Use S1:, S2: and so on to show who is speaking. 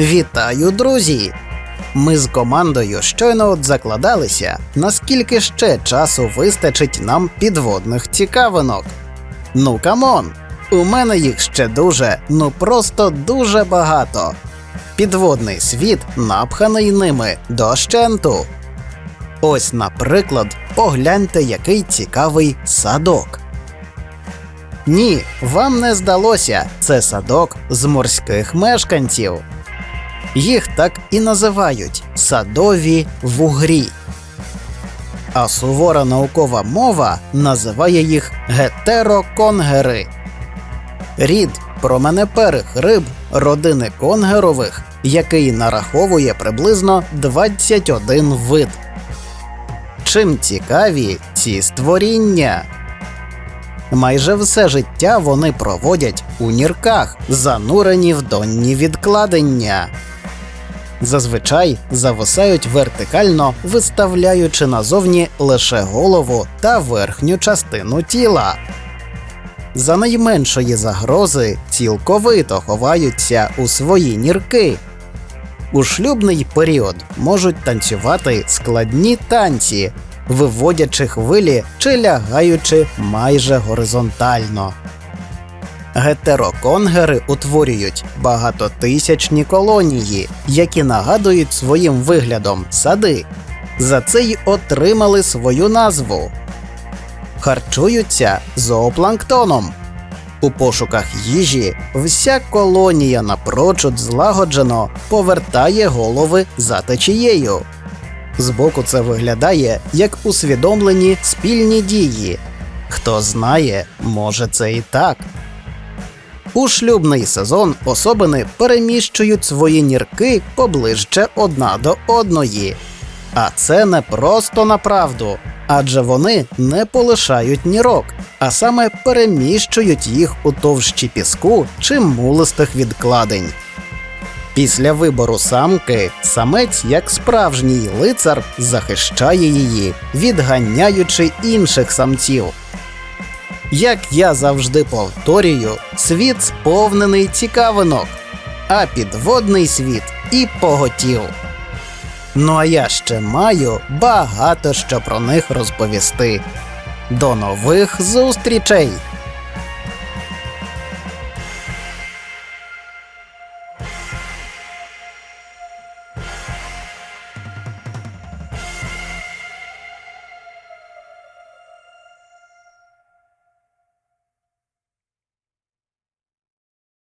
S1: Вітаю, друзі! Ми з командою щойно от закладалися, наскільки ще часу вистачить нам підводних цікавинок. Ну камон! У мене їх ще дуже, ну просто дуже багато. Підводний світ напханий ними дощенту. Ось, наприклад, погляньте, який цікавий садок. Ні, вам не здалося, це садок з морських мешканців. Їх так і називають садові вугрі. А сувора наукова мова називає їх гетероконгери. Рід променеперих риб родини конгерових, який нараховує приблизно 21 вид. Чим цікаві ці створіння? Майже все життя вони проводять у нірках, занурені в донні відкладення. Зазвичай зависають вертикально, виставляючи назовні лише голову та верхню частину тіла. За найменшої загрози цілковито ховаються у свої нірки. У шлюбний період можуть танцювати складні танці, виводячи хвилі чи лягаючи майже горизонтально. Гетероконгери утворюють багатотисячні колонії, які нагадують своїм виглядом сади. За це й отримали свою назву. Харчуються зоопланктоном. У пошуках їжі вся колонія напрочуд злагоджено повертає голови за течією. Збоку це виглядає як усвідомлені спільні дії. Хто знає, може це і так. У шлюбний сезон особини переміщують свої нірки поближче одна до одної. А це не просто на правду, адже вони не полишають нірок, а саме переміщують їх у товщі піску чи мулистих відкладень. Після вибору самки самець, як справжній лицар, захищає її, відганяючи інших самців. Як я завжди повторюю, світ сповнений цікавинок, а підводний світ і поготів. Ну а я ще маю багато що про них розповісти. До нових зустрічей!